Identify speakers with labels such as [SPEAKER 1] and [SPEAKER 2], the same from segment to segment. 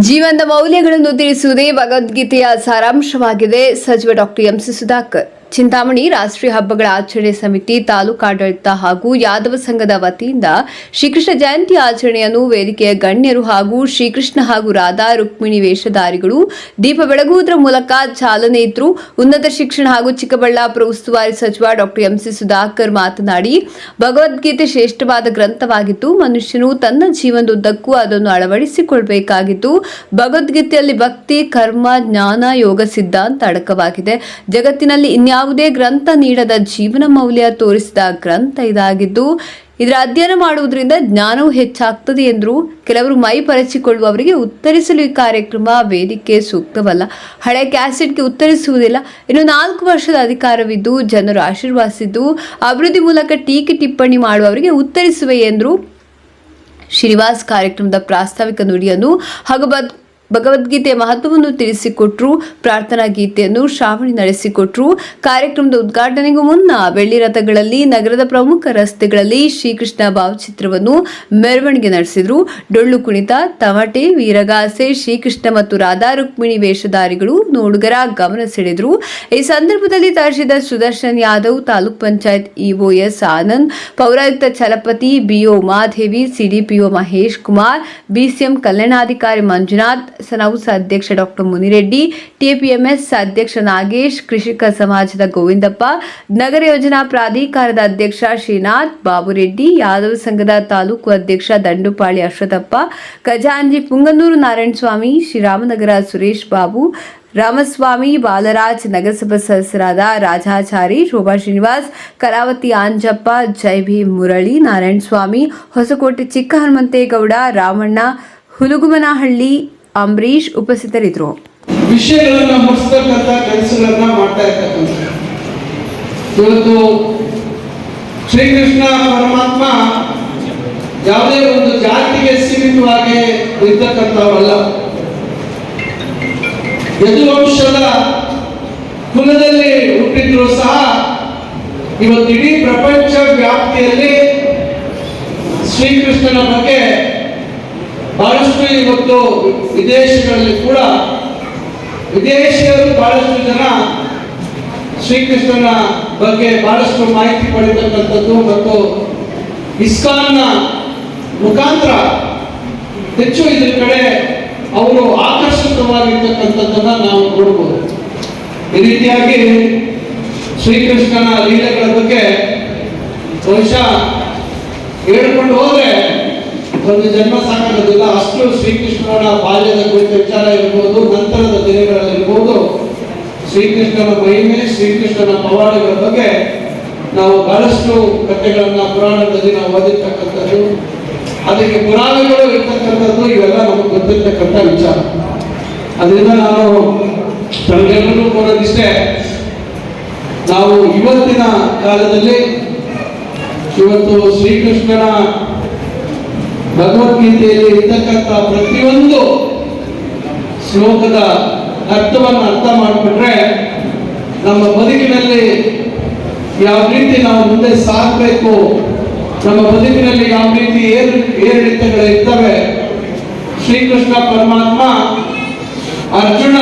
[SPEAKER 1] ಜೀವನದ ಮೌಲ್ಯಗಳನ್ನು ತಿಳಿಸುವುದೇ ಭಗವದ್ಗೀತೆಯ ಸಾರಾಂಶವಾಗಿದೆ. ಸಚಿವ ಡಾಕ್ಟರ್ ಎಂಸಿ ಸುಧಾಕರ್. ಚಿಂತಾಮಣಿ ರಾಷ್ಟ್ರೀಯ ಹಬ್ಬಗಳ ಆಚರಣೆ ಸಮಿತಿ ತಾಲೂಕಾಡಳಿತ ಹಾಗೂ ಯಾದವ ಸಂಘದ ವತಿಯಿಂದ ಶ್ರೀಕೃಷ್ಣ ಜಯಂತಿ ಆಚರಣೆಯನ್ನು ವೇದಿಕೆಯ ಗಣ್ಯರು ಹಾಗೂ ಶ್ರೀಕೃಷ್ಣ ಹಾಗೂ ರಾಧಾ ರುಕ್ಮಿಣಿ ವೇಷಧಾರಿಗಳು, ದೀಪ ಬೆಳಗುವುದರ ಮೂಲಕ ಚಾಲನೆ ಇದ್ರು ಉನ್ನತ ಶಿಕ್ಷಣ ಹಾಗೂ ಚಿಕ್ಕಬಳ್ಳಾಪುರ ಉಸ್ತುವಾರಿ ಸಚಿವ ಡಾಕ್ಟರ್ ಎಂಸಿ ಸುಧಾಕರ್ ಮಾತನಾಡಿ, ಭಗವದ್ಗೀತೆ ಶ್ರೇಷ್ಠವಾದ ಗ್ರಂಥವಾಗಿದ್ದು, ಮನುಷ್ಯನು ತನ್ನ ಜೀವನದುದ್ದಕ್ಕೂ ಅದನ್ನು ಅಳವಡಿಸಿಕೊಳ್ಬೇಕಾಗಿದ್ದು ಭಗವದ್ಗೀತೆಯಲ್ಲಿ ಭಕ್ತಿ, ಕರ್ಮ, ಜ್ಞಾನ, ಯೋಗ, ಸಿದ್ಧಾಂತ ಅಡಕವಾಗಿದೆ. ಜಗತ್ತಿನಲ್ಲಿ ಇನ್ಯಾವುದೇ ಗ್ರಂಥ ನೀಡದ ಜೀವನ ಮೌಲ್ಯ ತೋರಿಸಿದ ಗ್ರಂಥ ಇದಾಗಿದ್ದು, ಇದರ ಅಧ್ಯಯನ ಮಾಡುವುದರಿಂದ ಜ್ಞಾನವು ಹೆಚ್ಚಾಗ್ತದೆ ಎಂದರು ಕೆಲವರು ಮೈ ಪರಚಿಕೊಳ್ಳುವವರಿಗೆ ಉತ್ತರಿಸಲು ಈ ಕಾರ್ಯಕ್ರಮ ವೇದಿಕೆ ಸೂಕ್ತವಲ್ಲ. ಹಳೆ ಕ್ಯಾಸೆಟ್ಗೆ ಉತ್ತರಿಸುವುದಿಲ್ಲ. ಇನ್ನು ನಾಲ್ಕು ವರ್ಷದ ಅಧಿಕಾರವಿದ್ದು, ಜನರು ಆಶೀರ್ವಾದಿಸಿದ್ದು ಅಭಿವೃದ್ಧಿ ಮೂಲಕ ಟೀಕೆ ಟಿಪ್ಪಣಿ ಮಾಡುವವರಿಗೆ ಉತ್ತರಿಸುವೆ ಎಂದರು ಶ್ರೀನಿವಾಸ್ ಕಾರ್ಯಕ್ರಮದ ಪ್ರಾಸ್ತಾವಿಕ ನುಡಿಯನ್ನು ಹಾಗೂ ಭಗವದ್ಗೀತೆಯ ಮಹತ್ವವನ್ನು ತಿಳಿಸಿಕೊಟ್ರು, ಪ್ರಾರ್ಥನಾ ಗೀತೆಯನ್ನು ಶ್ರಾವಣಿ ನಡೆಸಿಕೊಟ್ರು. ಕಾರ್ಯಕ್ರಮದ ಉದ್ಘಾಟನೆಗೂ ಮುನ್ನ ಬೆಳ್ಳಿ ರಥಗಳಲ್ಲಿ ನಗರದ ಪ್ರಮುಖ ರಸ್ತೆಗಳಲ್ಲಿ ಶ್ರೀಕೃಷ್ಣ ಭಾವಚಿತ್ರವನ್ನು ಮೆರವಣಿಗೆ ನಡೆಸಿದ್ರು. ಡೊಳ್ಳು ಕುಣಿತ, ತಮಟೆ, ವೀರಗಾಸೆ, ಶ್ರೀಕೃಷ್ಣ ಮತ್ತು ರಾಧಾ ರುಕ್ಮಿಣಿ ವೇಷಧಾರಿಗಳು ನೋಡುಗರ ಗಮನ ಸೆಳೆದ್ರು. ಈ ಸಂದರ್ಭದಲ್ಲಿ ತಹಶೀಲ್ದಾರ್ ಸುದರ್ಶನ್ ಯಾದವ್, ತಾಲೂಕ್ ಪಂಚಾಯತ್ ಇಒ ಎಸ್ ಆನಂದ್, ಪೌರಾಯುಕ್ತ Chalapathi BO Umadevi CDPO Mahesh Kumar, BCM ಕಲ್ಯಾಣಾಧಿಕಾರಿ ಮಂಜುನಾಥ್ ಸನೌಸ್ ಅಧ್ಯಕ್ಷ ಡಾಕ್ಟರ್ ಮುನಿರೆಡ್ಡಿ ಟಿಪಿಎಂಎಸ್ ಅಧ್ಯಕ್ಷ ನಾಗೇಶ್, ಕೃಷಿಕ ಸಮಾಜದ ಗೋವಿಂದಪ್ಪ, ನಗರ ಯೋಜನಾ ಪ್ರಾಧಿಕಾರದ ಅಧ್ಯಕ್ಷ ಶ್ರೀನಾಥ್ ಬಾಬುರೆಡ್ಡಿ, ಯಾದವ ಸಂಘದ ತಾಲೂಕು ಅಧ್ಯಕ್ಷ ದಂಡುಪಾಳಿ ಅಶ್ವಥಪ್ಪ, ಖಜಾಂಜಿ ಪುಂಗನೂರು ನಾರಾಯಣಸ್ವಾಮಿ, ಶ್ರೀರಾಮನಗರ ಸುರೇಶ್ ಬಾಬು, ರಾಮಸ್ವಾಮಿ, ಬಾಲರಾಜ್, ನಗರಸಭಾ ಸದಸ್ಯರಾದ ರಾಜಾಚಾರಿ, ಶೋಭಾ ಶ್ರೀನಿವಾಸ್, ಕರಾವತಿ ಆಂಜಪ್ಪ ಜೈ ಭಿ ಮುರಳಿ, ನಾರಾಯಣಸ್ವಾಮಿ, ಹೊಸಕೋಟೆ ಚಿಕ್ಕ ಹನುಮಂತೇಗೌಡ ರಾಮಣ್ಣ, ಹುಲುಗುಮನಹಳ್ಳಿ ಅಂಬರೀಶ್ ಉಪಸ್ಥಿತರಿದ್ದರು.
[SPEAKER 2] ವಿಷಯಗಳನ್ನು ಮುಗಿಸ್ತಕ್ಕಂಥ ಕೆಲಸಗಳನ್ನ ಮಾಡ್ತಾ ಇರ್ತಕ್ಕಂಥ. ಇವತ್ತು ಶ್ರೀಕೃಷ್ಣ ಪರಮಾತ್ಮ ಯಾವುದೇ ಒಂದು ಜಾತಿಗೆ ಸೀಮಿತವಾಗಿ ಇರ್ತಕ್ಕಂಥವಲ್ಲ ಯದುವಂಶದ ಕುಲದಲ್ಲಿ ಹುಟ್ಟಿದ್ರು ಸಹ ಇವತ್ತು ಇಡೀ ಪ್ರಪಂಚ ವ್ಯಾಪ್ತಿಯಲ್ಲಿ ಶ್ರೀಕೃಷ್ಣನ ಬಗ್ಗೆ ಬಹಳಷ್ಟು ಇವತ್ತು ವಿದೇಶಗಳಲ್ಲಿ ಕೂಡ ವಿದೇಶಿಯರು ಬಹಳಷ್ಟು ಜನ ಶ್ರೀಕೃಷ್ಣನ ಬಗ್ಗೆ ಬಹಳಷ್ಟು ಮಾಹಿತಿ ಪಡೆಯತಕ್ಕಂಥದ್ದು ಮತ್ತು ಇಸ್ಕಾನ್ನ ಮುಖಾಂತರ ಹೆಚ್ಚು ಇದ್ರ ಕಡೆ ಅವರು ಆಕರ್ಷಿತವಾಗಿರ್ತಕ್ಕಂಥದ್ದನ್ನ ನಾವು ನೋಡ್ಬೋದು. ಈ ರೀತಿಯಾಗಿ ಶ್ರೀಕೃಷ್ಣನ ಲೀಲೆಗಳ ಬಗ್ಗೆ ಬಹುಶಃ ಹೇಳ್ಕೊಂಡು ಹೋದ್ರೆ ಒಂದು ಜನ್ಮ ಸಾಕಾಗೋದಿಲ್ಲ ಅಷ್ಟು ಶ್ರೀಕೃಷ್ಣನ ಬಾಲ್ಯದ ಕುರಿತ ವಿಚಾರ ಇರ್ಬೋದು, ನಂತರದ ದಿನಗಳಲ್ಲಿರ್ಬೋದು. ಶ್ರೀಕೃಷ್ಣನ ಮಹಿಮೆ, ಶ್ರೀಕೃಷ್ಣನ ಪವಾಡಗಳ ಬಗ್ಗೆ ನಾವು ಬಹಳಷ್ಟು ಕಥೆಗಳನ್ನ ಪುರಾಣದಲ್ಲಿ ನಾವು ಓದಿರ್ತಕ್ಕಂಥದ್ದು. ಅದಕ್ಕೆ ಪುರಾಣಗಳು ಇರ್ತಕ್ಕಂಥದ್ದು, ಇವೆಲ್ಲ ನಮಗೆ ಗೊತ್ತಿರ್ತಕ್ಕಂಥ ವಿಚಾರ. ಅದರಿಂದ ನಾನು ತಮಗೆಲ್ಲರೂ ಕೊಡೋದಿಷ್ಟೇ ನಾವು ಇವತ್ತಿನ ಕಾಲದಲ್ಲಿ ಇವತ್ತು ಶ್ರೀಕೃಷ್ಣನ ಭಗವದ್ಗೀತೆಯಲ್ಲಿ ಇರ್ತಕ್ಕಂಥ ಪ್ರತಿಯೊಂದು ಶ್ಲೋಕದ ಅರ್ಥವನ್ನು ಅರ್ಥ ಮಾಡಿಬಿಟ್ರೆ ನಮ್ಮ ಬದುಕಿನಲ್ಲಿ ಯಾವ ರೀತಿ ನಾವು ಮುಂದೆ ಸಾಗಬೇಕು, ನಮ್ಮ ಬದುಕಿನಲ್ಲಿ ಯಾವ ರೀತಿ ಏರು, ಏರಿಳಿತಗಳು ಇರ್ತವೆ, ಶ್ರೀಕೃಷ್ಣ ಪರಮಾತ್ಮ ಅರ್ಜುನ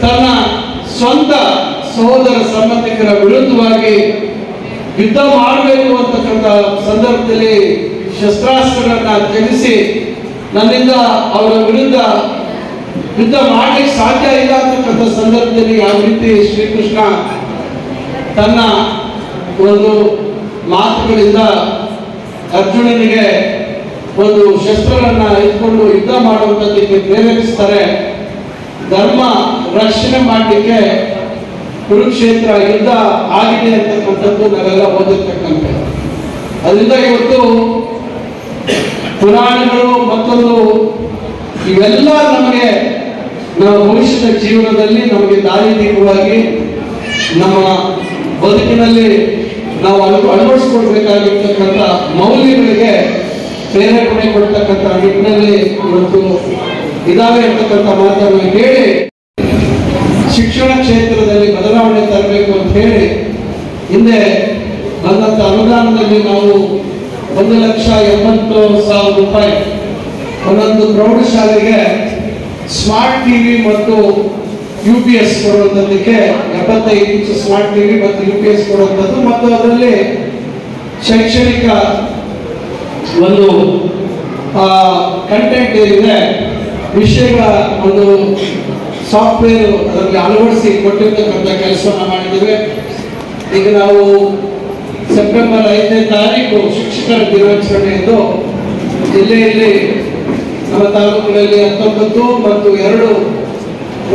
[SPEAKER 2] ತನ್ನ ಸ್ವಂತ ಸಹೋದರ ಸಂಬಂಧಿಕರ ವಿರುದ್ಧವಾಗಿ ಯುದ್ಧ ಮಾಡಬೇಕು ಅಂತಕ್ಕಂಥ ಸಂದರ್ಭದಲ್ಲಿ ಶಸ್ತ್ರಾಸ್ತ್ರಗಳನ್ನ ತ್ಯಜಿಸಿ ನನ್ನಿಂದ ಅವರ ವಿರುದ್ಧ ಯುದ್ಧ ಮಾಡಲಿಕ್ಕೆ ಸಾಧ್ಯ ಇಲ್ಲ ಅಂತಕ್ಕಂಥ ಸಂದರ್ಭದಲ್ಲಿ ಯಾವ ರೀತಿ ಶ್ರೀಕೃಷ್ಣ ತನ್ನ ಒಂದು ಮಾತುಗಳಿಂದ ಅರ್ಜುನನಿಗೆ ಒಂದು ಶಸ್ತ್ರಗಳನ್ನ ಇಟ್ಕೊಂಡು ಯುದ್ಧ ಮಾಡುವಂಥದ್ದಕ್ಕೆ ಪ್ರೇರೇಪಿಸ್ತಾರೆ, ಧರ್ಮ ರಕ್ಷಣೆ ಮಾಡಲಿಕ್ಕೆ ಕುರುಕ್ಷೇತ್ರ ಯುದ್ಧ ಆಗಿದೆ ಅಂತಕ್ಕಂಥದ್ದು ನಾವೆಲ್ಲ ಓದಿರ್ತಕ್ಕಂಥ ಅದರಿಂದ ಇವತ್ತು ಪುರಾಣಗಳು ಮತ್ತೊಂದು, ಇವೆಲ್ಲ ನಮಗೆ ನಮ್ಮ ಭವಿಷ್ಯದ ಜೀವನದಲ್ಲಿ ನಮಗೆ ದಾರಿ ದೀಪವಾಗಿ ನಮ್ಮ ಬದುಕಿನಲ್ಲಿ ನಾವು ಅಳು, ಅಳವಡಿಸ್ಕೊಳ್ಬೇಕಾಗಿರ್ತಕ್ಕಂಥ ಮೌಲ್ಯಗಳಿಗೆ ಪ್ರೇರೇಪಣೆ ಕೊಡ್ತಕ್ಕಂಥ ನಿಟ್ಟಿನಲ್ಲಿ ಇವತ್ತು ಇದಾವೆ ಅಂತಕ್ಕಂಥ ಮಾತನ್ನು ಹೇಳಿ ಶಿಕ್ಷಣ ಕ್ಷೇತ್ರದಲ್ಲಿ ಬದಲಾವಣೆ ತರಬೇಕು ಅಂತ ಹೇಳಿ ಹಿಂದೆ ಬಂದಂಥ ಅನುದಾನದಲ್ಲಿ ನಾವು ಒಂದು ಲಕ್ಷ ಎಂಬತ್ತು ಸಾವಿರ ರೂಪಾಯಿ. ಒಂದೊಂದು ಪ್ರೌಢಶಾಲೆಗೆ ಸ್ಮಾರ್ಟ್ ಟಿವಿ ಮತ್ತು ಯು ಪಿ ಎಸ್ ಕೊಡುವಂಥದ್ದಕ್ಕೆ ಎಪ್ಪತ್ತೈದು ಇಂಚು ಸ್ಮಾರ್ಟ್ ಟಿವಿ ಮತ್ತು ಯು ಪಿ ಎಸ್ ಕೊಡುವಂಥದ್ದು ಮತ್ತು ಅದರಲ್ಲಿ ಶೈಕ್ಷಣಿಕ ಒಂದು ಕಂಟೆಂಟ್ ಏನಿದೆ, ವಿಷಯಗಳ ಒಂದು ಸಾಫ್ಟ್ವೇರ್ ಅದರಲ್ಲಿ ಅಳವಡಿಸಿ ಕೊಟ್ಟಿರ್ತಕ್ಕಂಥ ಕೆಲಸವನ್ನು ಮಾಡಿದ್ದೇವೆ. ಈಗ ನಾವು ಸೆಪ್ಟೆಂಬರ್ ಐದನೇ ತಾರೀಕು ಶಿಕ್ಷಕರ ದಿನಾಚರಣೆಯಂದು ಜಿಲ್ಲೆಯಲ್ಲಿ ನಮ್ಮ ತಾಲೂಕಿನಲ್ಲಿ ಹತ್ತೊಂಬತ್ತು ಮತ್ತು ಎರಡು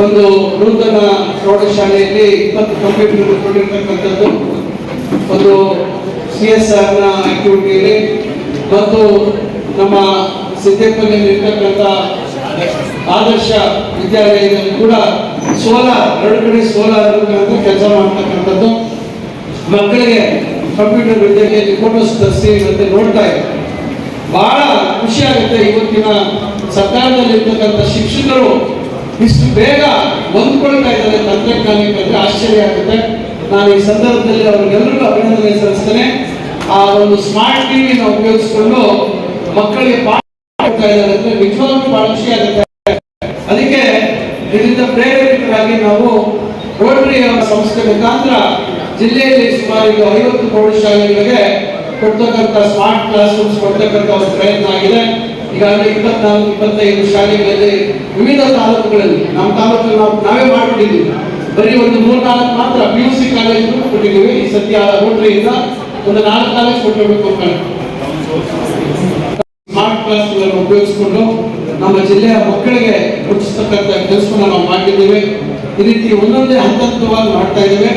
[SPEAKER 2] ಒಂದು ನೂತನ ಪ್ರೌಢಶಾಲೆಯಲ್ಲಿ ಇಪ್ಪತ್ತು ಕಂಪ್ಯೂಟರ್ ಕೊಟ್ಟಿರ್ತಕ್ಕಂಥದ್ದು ಒಂದು ಸಿ ಎಸ್ ಆರ್ನ ಆಕ್ಟಿವಿಟಿಯಲ್ಲಿ ಮತ್ತು ನಮ್ಮ ಸಿದ್ದೇಪಲ್ಲಿರ್ತಕ್ಕಂಥ ಆದರ್ಶ ವಿದ್ಯಾಲಯದಲ್ಲಿ ಕೂಡ ಸೋಲಾರ್, ಎರಡು ಕಡೆ ಸೋಲಾರ್ ಕೆಲಸ ಮಾಡ್ತಕ್ಕಂಥದ್ದು. ಮಕ್ಕಳಿಗೆ ಕಂಪ್ಯೂಟರ್ ವಿದ್ಯೆಯಲ್ಲಿ ಫೋಟೋಸ್ ತರಿಸಿ ಮತ್ತೆ ನೋಡ್ತಾ ಇದ್ದಾರೆ ಬಹಳ ಖುಷಿ ಆಗುತ್ತೆ ಇವತ್ತಿನ ಸರ್ಕಾರದಲ್ಲಿ ಇರ್ತಕ್ಕಂಥ ಶಿಕ್ಷಕರು ಇಷ್ಟು ಬೇಗ ಹೊಂದ್ಕೊಳ್ತಾ ಇದ್ದಾರೆ ತಂತ್ರಜ್ಞಾನಕ್ಕೆ ಅಂದ್ರೆ ಆಶ್ಚರ್ಯ ಆಗುತ್ತೆ. ನಾನು ಈ ಸಂದರ್ಭದಲ್ಲಿ ಅವ್ರಿಗೆಲ್ಲರಿಗೂ ಅಭಿನಂದನೆ ಸಲ್ಲಿಸ್ತೇನೆ. ಆ ಒಂದು ಸ್ಮಾರ್ಟ್ ಟಿವಿನ ಉಪಯೋಗಿಸ್ಕೊಂಡು ಮಕ್ಕಳಿಗೆ ಪಾಠ ಮಾಡ್ತಾ ಇದ್ದಾರೆ ಅಂದ್ರೆ ನಿಜವಾಗ್ಲೂ ಬಹಳ ಖುಷಿ ಆಗುತ್ತೆ. ಅದಕ್ಕೆ ಇದರಿಂದ ಪ್ರೇರೇಪಿತರಾಗಿ ನಾವು ರೋಟರಿ ಸಂಸ್ಥೆ ಮುಖಾಂತರ ಜಿಲ್ಲೆಯಲ್ಲಿ ಸುಮಾರು ಈಗ ಐವತ್ತು ಪ್ರೌಢಶಾಲೆಗಳಿಗೆ ಕೊಡ್ತಕ್ಕಂಥ ಸ್ಮಾರ್ಟ್ ಕ್ಲಾಸ್ ರೂಮ್ಸ್ ಕೊಡ್ತಕ್ಕಂಥ ಒಂದು ಪ್ರಯತ್ನ ಆಗಿದೆ. ಈಗಾಗಲೇ ಇಪ್ಪತ್ನಾಲ್ಕು, ಇಪ್ಪತ್ತೈದು ಶಾಲೆಗಳಲ್ಲಿ ವಿವಿಧ ತಾಲೂಕುಗಳಲ್ಲಿ, ನಮ್ಮ ತಾಲೂಕಲ್ಲಿ ನಾವು ನಾವೇ ಮಾಡ್ಕೊಂಡಿದ್ದೀವಿ. ಬರೀ ಒಂದು ಮೂರ್ನಾಲ್ಕು ಮಾತ್ರ ಪಿ ಯು ಸಿ ಕಾಲೇಜ್ ಕೊಟ್ಟಿದ್ದೀವಿ. ಈ ಸದ್ಯ ರೋಟ್ರಿಯಿಂದ ಒಂದು ನಾಲ್ಕು ಕಾಲೇಜ್ ಕೊಟ್ಟಿರಬೇಕು ಅಂತ ಸ್ಮಾರ್ಟ್ ಕ್ಲಾಸ್ಗಳನ್ನು ಉಪಯೋಗಿಸಿಕೊಂಡು ನಮ್ಮ ಜಿಲ್ಲೆಯ ಮಕ್ಕಳಿಗೆ ಮುಟ್ಟಿಸ್ತಕ್ಕಂಥ ಕೆಲಸವನ್ನು ನಾವು ಮಾಡಿದ್ದೇವೆ ಈ ರೀತಿ ಒಂದೊಂದೇ ಹಂತ ಹಂತವಾಗಿ ಮಾಡ್ತಾ ಇದ್ದೇವೆ.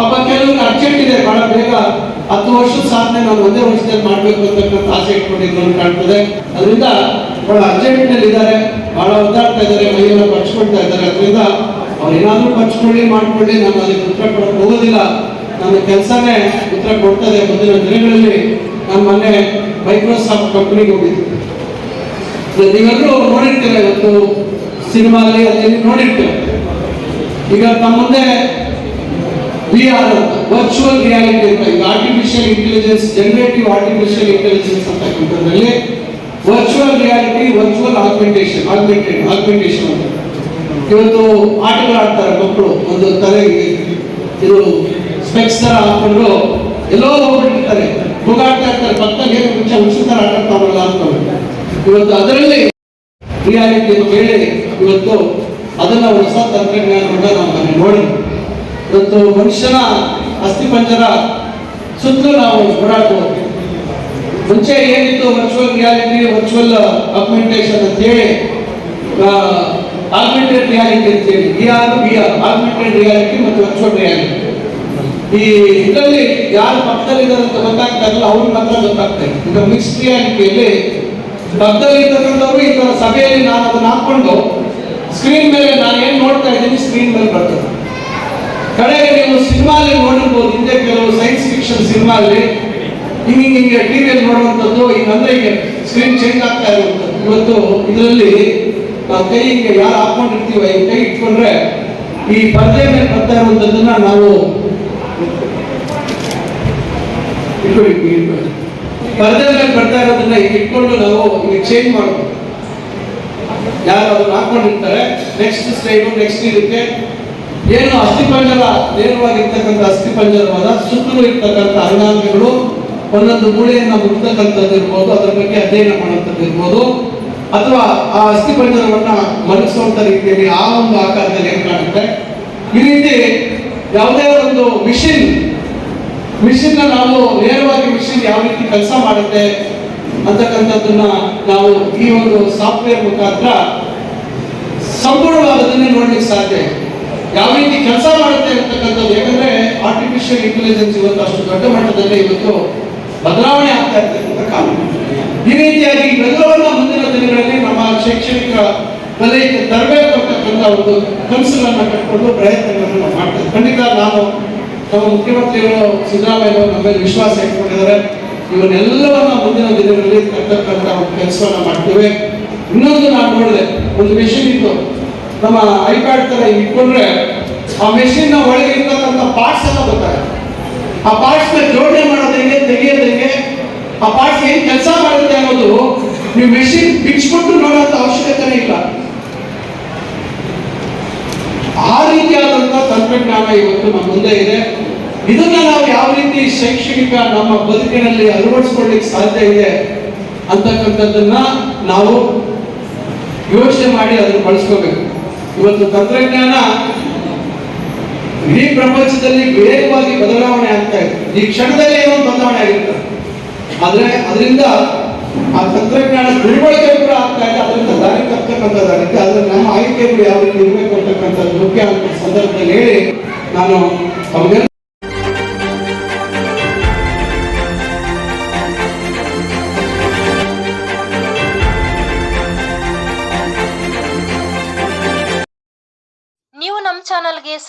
[SPEAKER 2] ಪಾಪ ಕೆಲವರು ಅರ್ಜೆಂಟ್ ಇದೆ, ಬಹಳ ಬೇಗ ಹತ್ತು ವರ್ಷದ ಸಾಧನೆ ನಾವು ಒಂದೇ ವರ್ಷದಲ್ಲಿ ಮಾಡಬೇಕು ಅಂತಕ್ಕಂಥ ಆಸೆ ಇಟ್ಕೊಂಡಿದ್ದು ಕಾಣ್ತದೆ. ಅದರಿಂದ ಬಹಳ ಅರ್ಜೆಂಟ್ನಲ್ಲಿ ಇದ್ದಾರೆ, ಬಹಳ ಒದ್ದಾಡ್ತಾ ಇದ್ದಾರೆ, ಮೈಯೆಲ್ಲ ಪಚ್ಕೊಳ್ತಾ ಇದ್ದಾರೆ. ಅದರಿಂದ ಅವ್ರು ಏನಾದ್ರೂ ಪಚ್ಕೊಳ್ಳಿ ಮಾಡ್ಕೊಳ್ಳಿ, ನಾನು ಅದಕ್ಕೆ ಉತ್ತರ ಕೊಡಕ್ಕೆ ಹೋಗೋದಿಲ್ಲ. ನನ್ನ ಕೆಲಸನೇ ಉತ್ತರ ಕೊಡ್ತದೆ ಮುಂದಿನ ದಿನಗಳಲ್ಲಿ. ನಾನು ಮೊನ್ನೆ ಮೈಕ್ರೋಸಾಫ್ಟ್ ಕಂಪ್ನಿಗೆ ಹೋಗಿದ್ದೆ. ನೀವೆಲ್ಲರೂ ನೋಡಿರ್ತೇವೆ ಇವತ್ತು ಸಿನಿಮಾದಲ್ಲಿ ಅಲ್ಲಿ ನೋಡಿರ್ತೇವೆ ಈಗ ನಮ್ಮ ಮುಂದೆ ವಿ ಆರ್ ವರ್ಚುವಲ್ ರಿಯಾಲಿಟಿ ಅಂತ ಈಗ artificial intelligence generative artificial intelligence ಅಂತಕ್ಕಂಥದ್ರಲ್ಲಿ virtual reality virtual augmentation augmented augmentation ಅಂತ. ಇವತ್ತು ಆಟಗಳು ಆಡ್ತಾರೆ ಮಕ್ಕಳು, ಒಂದು ತಲೆ ಇದು. ಸ್ಪೆಕ್ಸ್ ತರ ಹಾಕೊಂಡು ಎಲ್ಲೋ ಹೋಗ್ಬಿಟ್ಟಿರ್ತಾರೆ. ಹೋಗಾಡ್ತಾ ಇರ್ತಾರೆ. ಪಕ್ಕದಲ್ಲಿ ಏನು ಮುಂಚೆ ಹುಚ್ಚು ತರ ಆಟಾಡ್ತಾರಲ್ಲ ಅಂತ. ಇವತ್ತು ಅದರಲ್ಲಿ ರಿಯಾಲಿಟಿ ಕೇಳಿ ಇವತ್ತು ಅದನ್ನ ಹೊಸ ತಂತ್ರಜ್ಞಾನ ನಾವು ನೋಡಿ. ನೋಡಿದ್ವಿ ಇವತ್ತು ಮನುಷ್ಯನ ಅಸ್ಥಿಪಂಜರ ಸುತ್ತಲೂ ನಾವು ಓಡಾಡ್ಬೋದು ಮುಂಚೆ ಏನಿತ್ತು ವರ್ಚುವಲ್ ರಿಯಾಲಿಟಿ ವರ್ಚುವಲ್ ಅಗ್ಮೆಂಟೇಷನ್ ಅಂತೇಳಿ ಆಗ್ಮೆಂಟೆಡ್ ರಿಯಾಲಿಟಿ ಅಂತೇಳಿ V R V R augmented reality ಮತ್ತು ವರ್ಚುವಲ್ ರಿಯಾಲಿಟಿ ಈ ಇದರಲ್ಲಿ ಯಾರು ಪಕ್ಕದಲ್ಲಿದ್ದಾರೆ ಅಂತ ಗೊತ್ತಾಗ್ತಾ ಇಲ್ಲ, ಅವ್ರಿಗೆ ಮಾತ್ರ ಗೊತ್ತಾಗ್ತದೆ ಈಗ ಮಿಕ್ಸ್ ರಿಯಾಲಿಟಿಯಲ್ಲಿ ಪಕ್ಕದಲ್ಲಿ ಇರ್ತಕ್ಕಂಥವ್ರು ಈ ಥರ ಸಭೆಯಲ್ಲಿ ನಾನು ಅದನ್ನು ಹಾಕ್ಕೊಂಡು ಸ್ಕ್ರೀನ್ ಮೇಲೆ ನಾನು ಏನು ನೋಡ್ತಾ ಇದ್ದೀನಿ ಸ್ಕ್ರೀನ್ ಮೇಲೆ ಬರ್ತದೆ ಕಡೆಗೆ ನೀವು ಸಿನಿಮಾ ಅಲ್ಲಿ ನೋಡಿರ್ಬೋದು. ಹಿಂದೆ ಕೆಲವು ಸೈನ್ಸ್ ಫಿಕ್ಷನ್ ಸಿನಿಮಾ ಅಲ್ಲಿ ಹಿಂಗೆ ಹಿಂಗೆ ಟಿವಿಯಲ್ಲಿ ನೋಡುವಂಥದ್ದು ಈಗ ಅಂದ್ರೆ ಈಗ ಸ್ಕ್ರೀನ್ ಚೇಂಜ್ ಆಗ್ತಾ ಇರುವಂಥದ್ದು. ಇವತ್ತು ಇದರಲ್ಲಿ ನಾವು ಕೈ ಹಿಂಗೆ ಯಾರು ಹಾಕೊಂಡಿರ್ತೀವ, ಈ ಕೈ ಇಟ್ಕೊಂಡ್ರೆ ಈ ಪರದೆ ಮೇಲೆ ಬರ್ತಾ ಇರುವಂಥದ್ದನ್ನ ನಾವು. ಪರದೆ ಮೇಲೆ ಬರ್ತಾ ಇರೋದನ್ನ ಈಗ ಇಟ್ಕೊಂಡು ನಾವು ಈಗ ಚೇಂಜ್ ಮಾಡ್ಬೋದು ಯಾರು ಅದನ್ನ ಹಾಕೊಂಡಿರ್ತಾರೆ ನೆಕ್ಸ್ಟ್ ಸ್ಲೈಡು ನೆಕ್ಸ್ಟ್ ಇದಕ್ಕೆ ಏನು ಅಸ್ಥಿಪಂಜರ ನೇರವಾಗಿರ್ತಕ್ಕಂಥ ಅಸ್ಥಿಪಂಜರವಾದ ಸುತ್ತಲೂ ಇರ್ತಕ್ಕಂಥ ಅಂಗಾಂಗಗಳು ಒಂದೊಂದು ಮೂಳೆಯನ್ನು ಮುಟ್ತಕ್ಕಂಥದ್ದು ಇರ್ಬೋದು, ಅದರ ಬಗ್ಗೆ ಅಧ್ಯಯನ ಮಾಡುವಂಥದ್ದು ಇರ್ಬೋದು ಅಥವಾ ಆ ಅಸ್ಥಿಪಂಜರವನ್ನ ಮಲಗಿಸುವಂತ ರೀತಿಯಲ್ಲಿ ಆ ಒಂದು ಆಕಾರದಲ್ಲಿ ಏನು ಕಾಣುತ್ತೆ ಈ ರೀತಿ ಯಾವುದೇ ಒಂದು ಮಿಷಿನ್ ಮಿಷಿನ್ ನಾವು ನೇರವಾಗಿ ಮಿಷಿನ್ ಯಾವ ರೀತಿ ಕೆಲಸ ಮಾಡುತ್ತೆ ಅಂತಕ್ಕಂಥದ್ದನ್ನ ನಾವು ಈ ಒಂದು ಸಾಫ್ಟ್ವೇರ್ ಮುಖಾಂತರ ಸಂಪೂರ್ಣವಾದದನ್ನೇ ನೋಡ್ಲಿಕ್ಕೆ ಸಾಧ್ಯ. ಯಾವ ರೀತಿ ಕೆಲಸ ಮಾಡುತ್ತೆ ಅಂತಕ್ಕಂಥದ್ದು? ಯಾಕಂದ್ರೆ ಆರ್ಟಿಫಿಷಿಯಲ್ ಇಂಟೆಲಿಜೆನ್ಸ್ ಇವತ್ತು ಅಷ್ಟು ದೊಡ್ಡ ಮಟ್ಟದಲ್ಲಿ ಇವತ್ತು ಬದಲಾವಣೆ ಆಗ್ತಾ ಇರ್ತಕ್ಕಂಥ ಕಾಲ ಈ ರೀತಿಯಾಗಿ ಇವೆಲ್ಲವನ್ನ ಮುಂದಿನ ದಿನಗಳಲ್ಲಿ ನಮ್ಮ ಶೈಕ್ಷಣಿಕ ವಲಯಕ್ಕೆ ತರಬೇಕು ಅಂತಕ್ಕಂಥ ಒಂದು ಕನಸುಗಳನ್ನ ಕಟ್ಕೊಂಡು ಪ್ರಯತ್ನಗಳನ್ನು ನಾವು ಮಾಡ್ತೇವೆ ಖಂಡಿತ ನಾನು ನಮ್ಮ ಮುಖ್ಯಮಂತ್ರಿಗಳು ಸಿದ್ದರಾಮಯ್ಯ ನಮ್ಮ ಮೇಲೆ ವಿಶ್ವಾಸ ಇಟ್ಕೊಂಡಿದ್ದಾರೆ. ಇವನ್ನೆಲ್ಲವನ್ನ ಮುಂದಿನ ದಿನಗಳಲ್ಲಿ ತರ್ತಕ್ಕಂಥ ಒಂದು ಕೆಲಸವನ್ನ ಮಾಡ್ತೇವೆ. ಇನ್ನೊಂದು ನಾನು ನೋಡಿದೆ, ಒಂದು ಮೆಷಿನ್ ಇತ್ತು ನಮ್ಮ ಐಪ್ಯಾಡ್ ತರ ಇಟ್ಕೊಂಡ್ರೆ ಆ ಮೆಷಿನ್ ಒಳಗೆ ಇರ್ತಕ್ಕಂಥ ಪಾರ್ಟ್ಸ್ ಎಲ್ಲ ಬರ್ತಾರೆ ಆ ಪಾರ್ಟ್ಸ್ನ ಜೋಡಣೆ ಮಾಡೋದು ಹೆಂಗೆ ಆ ಪಾರ್ಟ್ಸ್ ಏನ್ ಕೆಲಸ ಮಾಡುತ್ತೆ ಅನ್ನೋದು ನೀವು ಮೆಷಿನ್ ಬಿಚ್ಚಿಬಿಟ್ಟು ನೋಡೋಂಥ ಅವಶ್ಯಕತೆನೇ ಇಲ್ಲ. ಆ ರೀತಿಯಾದಂತಹ ತಂತ್ರಜ್ಞಾನ ಇವತ್ತು ನಮ್ಮ ಮುಂದೆ ಇದೆ. ಇದನ್ನ ನಾವು ಯಾವ ರೀತಿ ಶೈಕ್ಷಣಿಕ ನಮ್ಮ ಬದುಕಿನಲ್ಲಿ ಅಳವಡಿಸ್ಕೊಳ್ಳಿಕ್ಕೆ ಸಾಧ್ಯ ಇದೆ ಅಂತಕ್ಕಂಥದ್ದನ್ನ ನಾವು ಯೋಚನೆ ಮಾಡಿ ಅದನ್ನು ಬಳಸ್ಕೋಬೇಕು. ಇವತ್ತು ತಂತ್ರಜ್ಞಾನ ಇಡೀ ಪ್ರಪಂಚದಲ್ಲಿ ವೇಗವಾಗಿ ಬದಲಾವಣೆ ಆಗ್ತಾ ಇದೆ. ಈ ಕ್ಷಣದಲ್ಲಿ ಏನೋ ಬದಲಾವಣೆ ಆಗಿರ್ತದೆ ಆದ್ರೆ ಅದರಿಂದ ಆ ತಂತ್ರಜ್ಞಾನ ದುರ್ಬಳಕೆ ಕೂಡ ಆಗ್ತಾ ಇದೆ. ಅದರಿಂದ ದಾರಿ ತಪ್ಪತಕ್ಕಂಥದ್ದಾಗುತ್ತೆ ಆದ್ರೆ ನಮ್ಮ ಆಯ್ಕೆಗಳು ಯಾವ ರೀತಿ ಇರಬೇಕು ಅಂತಕ್ಕಂಥದ್ದು ಮುಖ್ಯ ಸಂದರ್ಭದಲ್ಲಿ ಹೇಳಿ ನಾನು ತಮಗೆಲ್ಲ